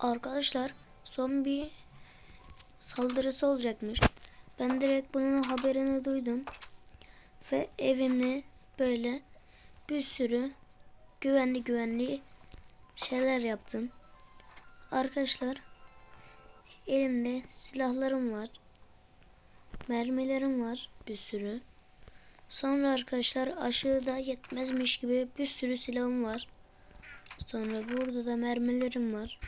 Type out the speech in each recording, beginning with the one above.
Arkadaşlar zombi saldırısı olacakmış. Ben direkt bunun haberini duydum. Ve evimde böyle bir sürü güvenli güvenli şeyler yaptım. Arkadaşlar elimde silahlarım var. Mermilerim var bir sürü. Sonra arkadaşlar aşağıda yetmezmiş gibi bir sürü silahım var. Sonra burada da mermilerim var.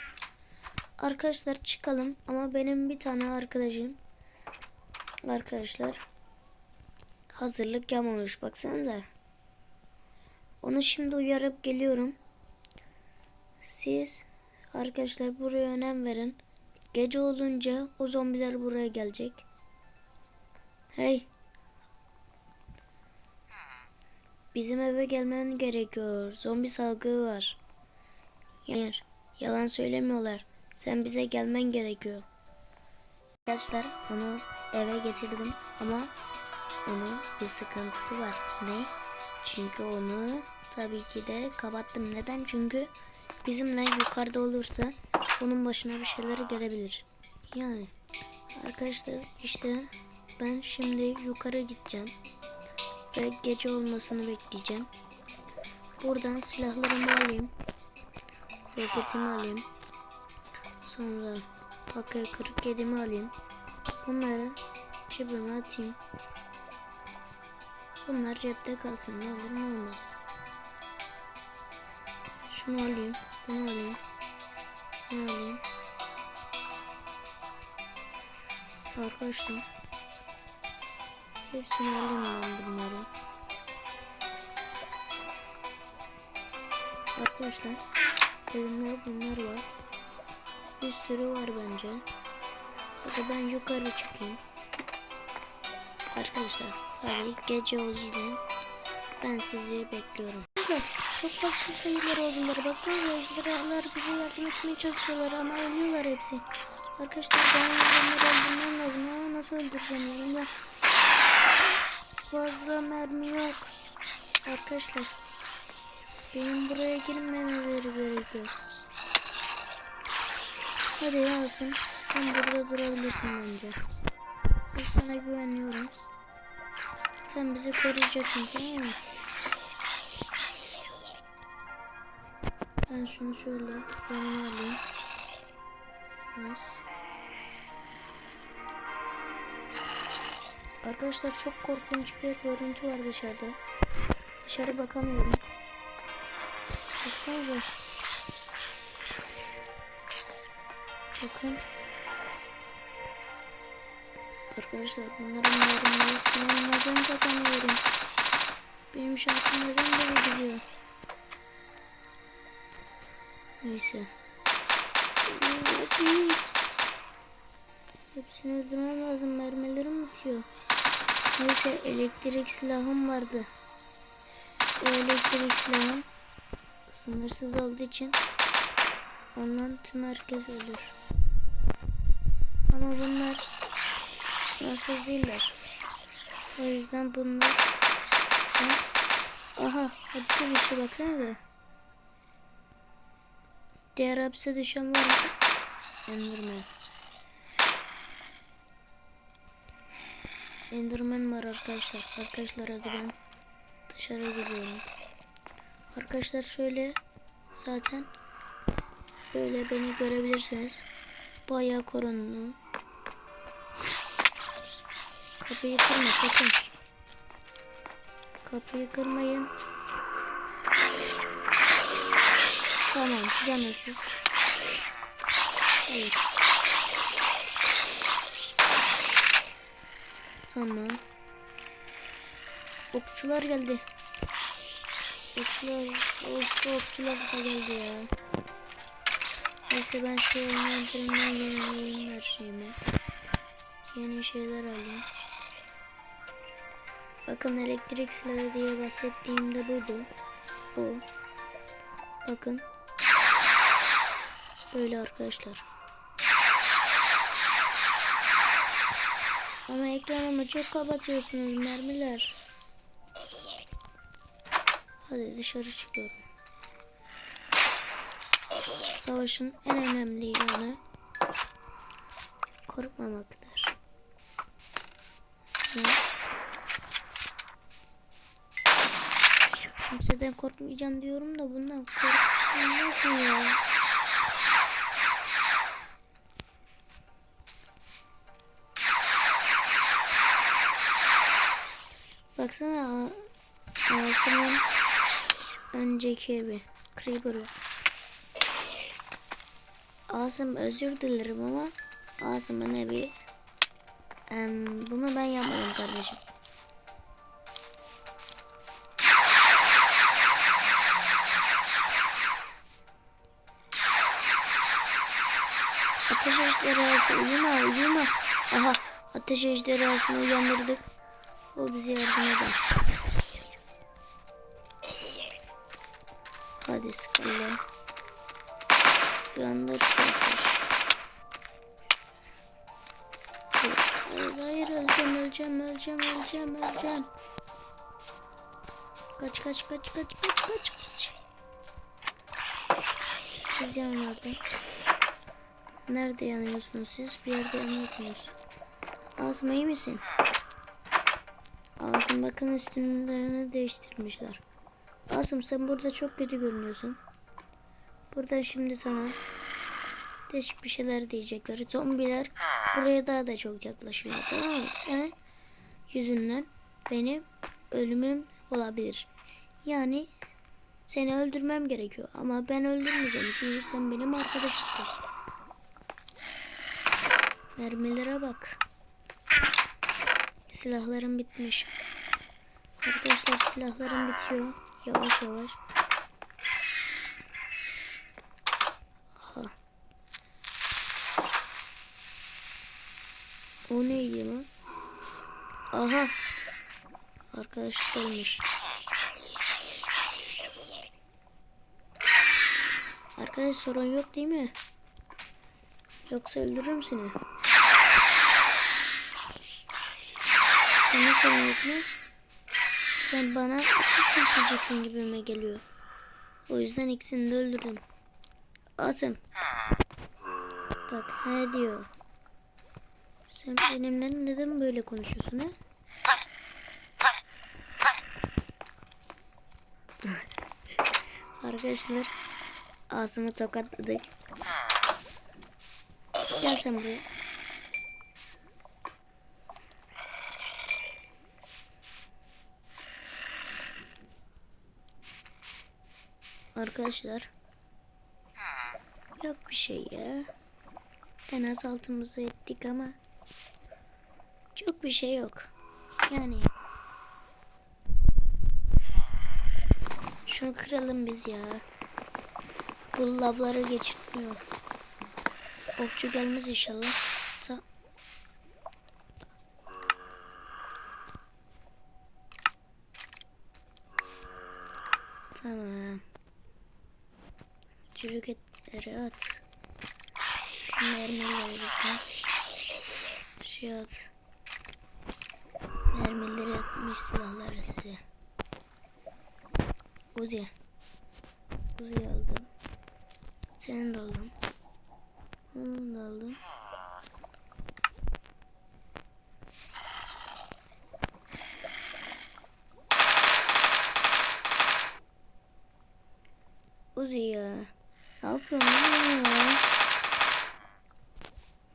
Arkadaşlar çıkalım ama benim bir tane arkadaşım arkadaşlar hazırlık yapmamış baksanıza. Onu şimdi uyarıp geliyorum. Siz arkadaşlar buraya önem verin. Gece olunca o zombiler buraya gelecek. Hey. Bizim eve gelmen gerekiyor. Zombi salgını var. Hayır. Yalan söylemiyorlar. Sen bize gelmen gerekiyor. Arkadaşlar onu eve getirdim ama onun bir sıkıntısı var. Ne? Çünkü onu tabii ki de kapattım. Neden? Çünkü bizimle yukarıda olursa onun başına bir şeyler gelebilir. Yani arkadaşlar işte ben şimdi yukarı gideceğim ve gece olmasını bekleyeceğim. Buradan silahlarımı alayım. Roketimi alayım. Sonra AK-47'mi alayım. Bunları cebime atayım. Bunlar cepte kalsın. Ne olur ne olmaz. Şunu alayım. Bunu alayım. Bunu alayım. Arkadaşlar. Hepsini alayım ben bunları. Arkadaşlar. Elimde bunlar var. Bir sürü var bence. Hadi ben yukarı çıkayım. Arkadaşlar hadi gece oldu. Ben sizi bekliyorum. Çok fazla sayılar oldular. Baksanıza ejderhalar bize yardım etmeye çalışıyorlar ama ölüyorlar hepsi. Arkadaşlar ben onları öldürmem lazım. Aa, nasıl öldüreceğim elimde? Fazla mermi yok. Arkadaşlar benim buraya girmemeleri gerekiyor. Hadi Yasin sen burada durabilirsin bence. Ben sana güveniyorum. Sen bizi koruyacaksın tamam mı? Ben şunu şöyle yanıma alayım. Yes. Arkadaşlar çok korkunç bir görüntü var dışarıda. Dışarı bakamıyorum. Baksanıza. Bakın. Arkadaşlar bunların yorumlarını neden bakamıyorum. Benim şansım neden böyle gidiyor. Neyse. Hepsini öldürmem lazım. Mermilerim bitiyor. Neyse elektrik silahım vardı. Elektrik silahım sınırsız olduğu için ondan tüm herkes ölür. Ama bunlar sınırsız değiller. O yüzden bunlar Aha hapse düştü baksanıza. Diğer hapse düşen var mı? Enderman. Enderman var arkadaşlar. Arkadaşlar hadi ben dışarı gidiyorum. Arkadaşlar şöyle zaten böyle beni görebilirsiniz. Bayağı korunlu. Kapıyı kırma sakın. Kapıyı kırmayın. Tamam canısız. Evet. Tamam. Okçular geldi. Okçular, of, okçular da geldi ya. Neyse ben şu envanterimden yeni oyunlar şeyimi. Yeni şeyler alayım. Bakın elektrik silahı diye bahsettiğimde buydu. Bu. Bakın. Böyle arkadaşlar. Ama ekranımı çok kapatıyorsunuz mermiler. Hadi dışarı çıkıyorum. Savaşın en önemli yanı korkmamaktır. Kimseden korkmayacağım diyorum da bundan mı ya? Baksana Asım'ın önceki evi. Creeper'ı. Asım özür dilerim ama Asım'ın evi Em, bunu ben yapmadım kardeşim. Ateş ejderhası uyuma uyuma. Aha ateş ejderhasını uyandırdık. O bize yardım eder. Hadi sıkalım. Şu ateş. Hayır hayır öleceğim öleceğim öleceğim öleceğim öleceğim. Kaç kaç kaç kaç kaç kaç kaç. Siz orada. Nerede yanıyorsunuz siz? Bir yerde yanıyorsunuz. Asım iyi misin? Asım bakın üstünlerini değiştirmişler. Asım sen burada çok kötü görünüyorsun. Buradan şimdi sana değişik bir şeyler diyecekler. Zombiler buraya daha da çok yaklaşıyor. Tamam mı? Senin yüzünden benim ölümüm olabilir. Yani seni öldürmem gerekiyor. Ama ben öldürmeyeceğim. Çünkü sen benim arkadaşımsın. Mermilere bak. Silahlarım bitmiş. Arkadaşlar silahlarım bitiyor. Yavaş yavaş. O neydi lan? Aha. Arkadaş gelmiş. Arkadaş sorun yok değil mi? Yoksa öldürürüm seni. Senin sorun yok mu? Sen bana ateş yapacaksın gibime geliyor. O yüzden ikisini de öldürdüm. Asım. Bak ne diyor. Sen benimle neden böyle konuşuyorsun ha? Arkadaşlar Asım'ı tokatladık. Gel sen buraya. Arkadaşlar. Yok bir şey ya. En az altımızı ettik ama bir şey yok. Yani şunu kıralım biz ya. Bu lavları geçirtmiyor. Okçu gelmez inşallah. Ta tamam. Çürük etleri at. Mermileri lütfen. Şey at. Mermileri atmış silahları size. Uzi. Uzi aldım. Senin de aldım. Onu da aldım. Uzi ya. Ne yapıyorsun?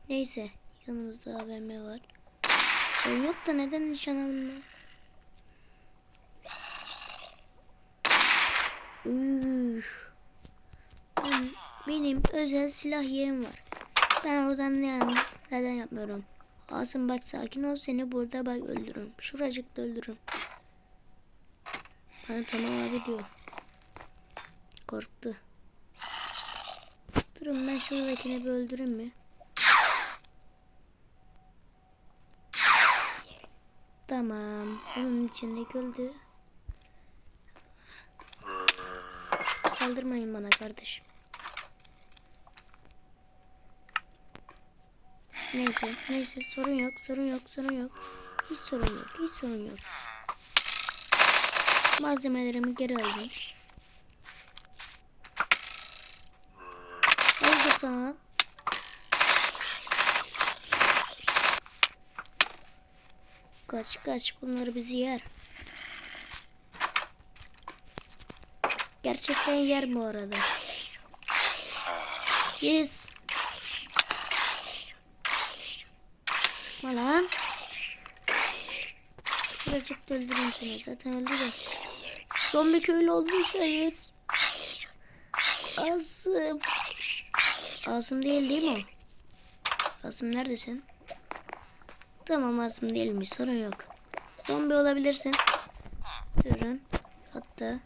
Neyse. Yanımızda AVM var. Sen yok da neden nişan alınma? Üf. Ben, benim özel silah yerim var. Ben oradan ne yalnız neden yapmıyorum? Asım bak sakin ol seni burada bak öldürürüm. Şuracıkta öldürürüm. Bana tamam abi diyor. Korktu. Durun ben şuradakini bir öldüreyim mi? Tamam. Onun içindeki öldü. Saldırmayın bana kardeşim. Neyse, neyse sorun yok, sorun yok, sorun yok. Hiç sorun yok, hiç sorun yok. Malzemelerimi geri aldım. sana. Kaç kaç bunları bizi yer. Gerçekten yer bu arada. Yes. Çıkma lan. Birazcık da seni. Zaten öldürdüm. Son bir köylü olmuş hayır. Asım. Asım değil değil mi o? Asım neredesin? Tamam Asım değilmiş sorun yok. Zombi olabilirsin. Durun. Hatta